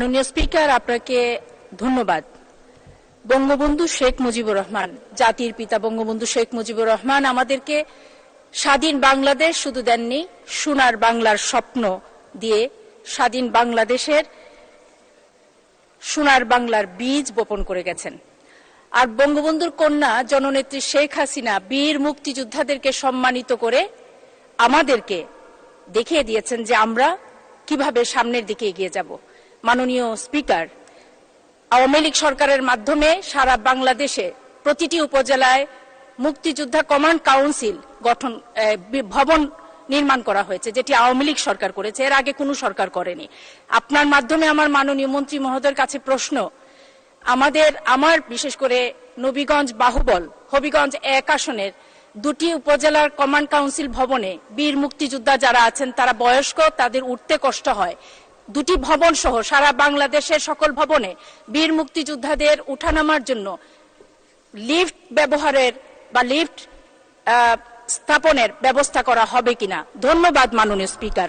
মাননীয় স্পিকার, আপনাকে ধন্যবাদ। বঙ্গবন্ধু শেখ মুজিবুর রহমান, জাতির পিতা বঙ্গবন্ধু শেখ মুজিবুর রহমান আমাদেরকে স্বাধীন বাংলাদেশ শুধু দেননি, সোনার বাংলার স্বপ্ন দিয়ে স্বাধীন বাংলাদেশের সোনার বাংলার বীজ বপন করে গেছেন। আর বঙ্গবন্ধুর কন্যা জননেত্রী শেখ হাসিনা বীর মুক্তিযোদ্ধাদেরকে সম্মানিত করে আমাদেরকে দেখিয়ে দিয়েছেন যে আমরা কীভাবে সামনের দিকে এগিয়ে যাব। মাননীয় স্পিকার, আওয়ামী লীগ সরকারের মাধ্যমে সারা বাংলাদেশে প্রতিটি উপজেলায় মুক্তিযোদ্ধা কমান্ড কাউন্সিল গঠন ভবন নির্মাণ করা হয়েছে, যেটি আওয়ামী লীগ সরকার করেছে। এর আগে কোনো সরকার করেনি। আপনার মাধ্যমে আমার মাননীয় মন্ত্রী মহোদয়ের কাছে প্রশ্ন, আমাদের, আমার বিশেষ করে নবীগঞ্জ বাহুবল, হবিগঞ্জ এক আসনের দুটি উপজেলার কমান্ড কাউন্সিল ভবনে বীর মুক্তিযোদ্ধা যারা আছেন, তারা বয়স্ক, তাদের উঠতে কষ্ট হয়। দুটি ভবন সহ সারা বাংলাদেশের সকল ভবনে বীর মুক্তিযোদ্ধাদের উঠানামার জন্য লিফট ব্যবহারের বা লিফট স্থাপনের ব্যবস্থা করা হবে কিনা। ধন্যবাদ, মাননীয় স্পিকার।